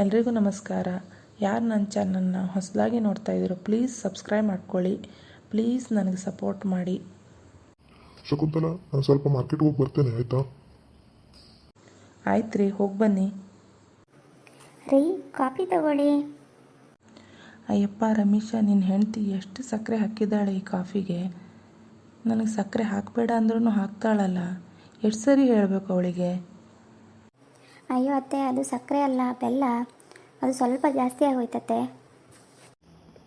ಎಲ್ರಿಗೂ ನಮಸ್ಕಾರ. ಯಾರು ನನ್ನ ಚಾನಲ್ನ ಹೊಸದಾಗಿ ನೋಡ್ತಾ ಇದ್ದೀರೋ ಪ್ಲೀಸ್ ಸಬ್ಸ್ಕ್ರೈಬ್ ಮಾಡ್ಕೊಳ್ಳಿ. ಪ್ಲೀಸ್ ನನಗೆ ಸಪೋರ್ಟ್ ಮಾಡಿ. ಶಕುಂತಲ ನಾನು ಸ್ವಲ್ಪ ಮಾರ್ಕೆಟ್ಗೆ ಹೋಗಿ ಬರ್ತೇನೆ ಆಯಿತಾ? ಆಯ್ತು ರೀ ಹೋಗಿ ಬನ್ನಿ. ರೀ ಕಾಫಿ ತಗೊಳ್ಳಿ. ಅಯ್ಯಪ್ಪ ರಮೇಶ ನಿನ್ನ ಹೆಂಡತಿ ಎಷ್ಟು ಸಕ್ಕರೆ ಹಾಕಿದ್ದಾಳೆ ಈ ಕಾಫಿಗೆ. ನನಗೆ ಸಕ್ಕರೆ ಹಾಕಬೇಡ ಅಂದ್ರೂ ಹಾಕ್ತಾಳಲ್ಲ. ಎಷ್ಟು ಸರಿ ಹೇಳಬೇಕು ಅವಳಿಗೆ? ಅಯ್ಯೋ ಅತ್ತೆ ಅದು ಸಕ್ಕರೆ ಅಲ್ಲ ಬೆಲ್ಲ. ಅದು ಸ್ವಲ್ಪ ಜಾಸ್ತಿ ಆಗೋಯ್ತತ್ತೆ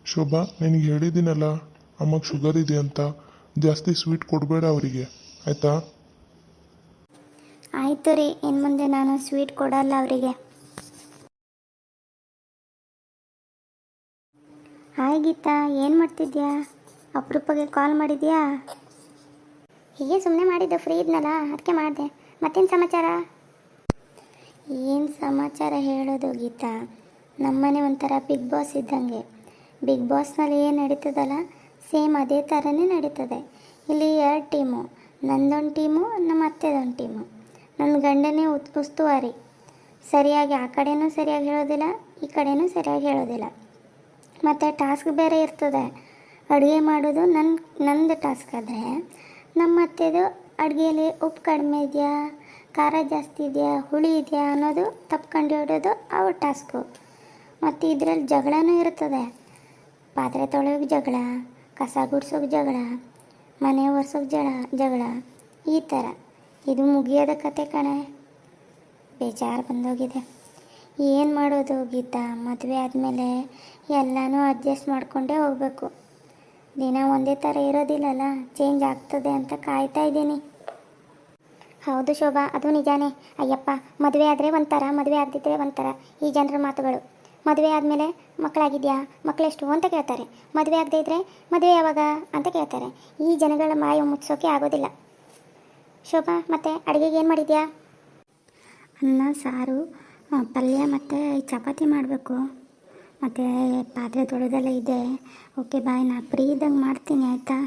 ಶೋಭಾ ನಿನಗೆ ಹೇಳಿದ್ದೀನಲ್ಲ ಅಮ್ಮಗೆ ಶುಗರ್ ಇದೆ ಅಂತ. ಜಾಸ್ತಿ ಸ್ವೀಟ್ ಕೊಡಬೇಡ ಅವರಿಗೆ ಆಯ್ತಾ? ಆಯ್ತು ರೀ ಇನ್ನು ಮುಂದೆ ನಾನು ಸ್ವೀಟ್ ಕೊಡಲ್ಲ ಅವರಿಗೆ. ಹಾಯ್ ಗೀತಾ ಏನು ಮಾಡ್ತಿದ್ಯಾ? ಅಪರೂಪಗೆ ಕಾಲ್ ಮಾಡಿದ್ಯಾ? ಹೀಗೆ ಸುಮ್ಮನೆ ಮಾಡಿದ್ದೆ ಫ್ರೀ ಇದ್ನಲ್ಲ ಅದಕ್ಕೆ ಮಾಡಿದೆ. ಮತ್ತೇನು ಸಮಾಚಾರ? ಏನು ಸಮಾಚಾರ ಹೇಳೋದು ಗೀತಾ? ನಮ್ಮನೆ ಒಂಥರ ಬಿಗ್ ಬಾಸ್ ಇದ್ದಂಗೆ. ಬಿಗ್ ಬಾಸ್ನಲ್ಲಿ ಏನು ನಡೀತದಲ್ಲ, ಸೇಮ್ ಅದೇ ಥರನೇ ನಡೀತದೆ. ಇಲ್ಲಿ ಎರಡು ಟೀಮು, ನಂದೊಂದು ಟೀಮು, ನಮ್ಮ ಅತ್ತೆದೊಂದು ಟೀಮು. ನನ್ನ ಗಂಡನೇ ಉತ್ ಉಸ್ತುವಾರಿ ಸರಿಯಾಗಿ ಆ ಕಡೆನೂ ಸರಿಯಾಗಿ ಹೇಳೋದಿಲ್ಲ, ಈ ಕಡೆನೂ ಸರಿಯಾಗಿ ಹೇಳೋದಿಲ್ಲ. ಮತ್ತು ಟಾಸ್ಕ್ ಬೇರೆ ಇರ್ತದೆ. ಅಡುಗೆ ಮಾಡೋದು ನನ್ನ ನಂದು ಟಾಸ್ಕ್ ಆದರೆ, ನಮ್ಮ ಅತ್ತೆದು ಅಡುಗೆಯಲ್ಲಿ ಉಪ್ಪು ಕಡಿಮೆ ಇದೆಯಾ? ಖಾರ ಜಾಸ್ತಿ ಇದೆಯಾ, ಹುಳಿ ಇದೆಯಾ ಅನ್ನೋದು ತಪ್ಪು ಕಂಡುಹಿಡೋದು ಅವ್ರ ಟಾಸ್ಕು ಮತ್ತು ಇದರಲ್ಲಿ ಜಗಳನೂ ಇರ್ತದೆ. ಪಾತ್ರೆ ತೊಳೆಯೋಕೆ ಜಗಳ, ಕಸ ಗುಡ್ಸೋಕೆ ಜಗಳ, ಮನೆ ಒರೆಸೋಕೆ ಜಗಳ ಜಗಳ, ಈ ಥರ ಇದು ಮುಗಿಯೋದ ಕತೆ ಕಣೆ. ಬೇಜಾರು ಬಂದೋಗಿದೆ. ಏನು ಮಾಡೋದು ಗೀತಾ? ಮದುವೆ ಆದಮೇಲೆ ಎಲ್ಲನೂ ಅಡ್ಜಸ್ಟ್ ಮಾಡಿಕೊಂಡೇ ಹೋಗಬೇಕು. ದಿನ ಒಂದೇ ಥರ ಇರೋದಿಲ್ಲಲ್ಲ ಚೇಂಜ್ ಆಗ್ತದೆ ಅಂತ ಕಾಯ್ತಾ ಇದ್ದೀನಿ. ಹೌದು ಶೋಭಾ, ಅದು ನಿಜಾನೇ. ಅಯ್ಯಪ್ಪ, ಮದುವೆ ಆದರೆ ಒಂಥರ, ಮದುವೆ ಆಗದಿದ್ದರೆ ಒಂಥರ. ಈ ಜನರ ಮಾತುಗಳು. ಮದುವೆ ಆದಮೇಲೆ ಮಕ್ಕಳಾಗಿದೆಯಾ? ಮಕ್ಕಳೆಷ್ಟು ಅಂತ ಕೇಳ್ತಾರೆ. ಮದುವೆ ಆಗದೇ ಇದ್ದರೆ ಮದುವೆ ಯಾವಾಗ ಅಂತ ಕೇಳ್ತಾರೆ. ಈ ಜನಗಳ ಮಾಯ ಮುಚ್ಚೋಕೆ ಆಗೋದಿಲ್ಲ. ಶೋಭಾ, ಮತ್ತೆ ಅಡುಗೆಗೆ ಏನು ಮಾಡಿದ್ಯಾ? ಅನ್ನ, ಸಾರು ಪಲ್ಯ ಮತ್ತು ಚಪಾತಿ ಮಾಡಬೇಕು. ಮತ್ತು ಪಾತ್ರೆ ತೊಳೆದೆಲ್ಲ ಇದೆ. ಓಕೆ, ಬಾಯ್, ನಾ ಫ್ರೀ ಇದ್ದಂಗೆ ಮಾಡ್ತೀನಿ, ಆಯಿತಾ?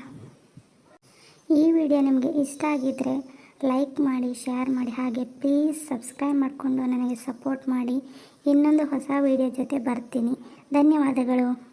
ಈ ವಿಡಿಯೋ ನಿಮಗೆ ಇಷ್ಟ ಆಗಿದ್ದರೆ ಲೈಕ್ ಮಾಡಿ ಶೇರ್ ಮಾಡಿ, ಹಾಗೆ ಪ್ಲೀಸ್ ಸಬ್ಸ್ಕ್ರೈಬ್ ಮಾಡಿಕೊಂಡು ನನಗೆ ಸಪೋರ್ಟ್ ಮಾಡಿ. ಇನ್ನೊಂದು ಹೊಸ ವಿಡಿಯೋ ಜೊತೆ ಬರ್ತೀನಿ. ಧನ್ಯವಾದಗಳು.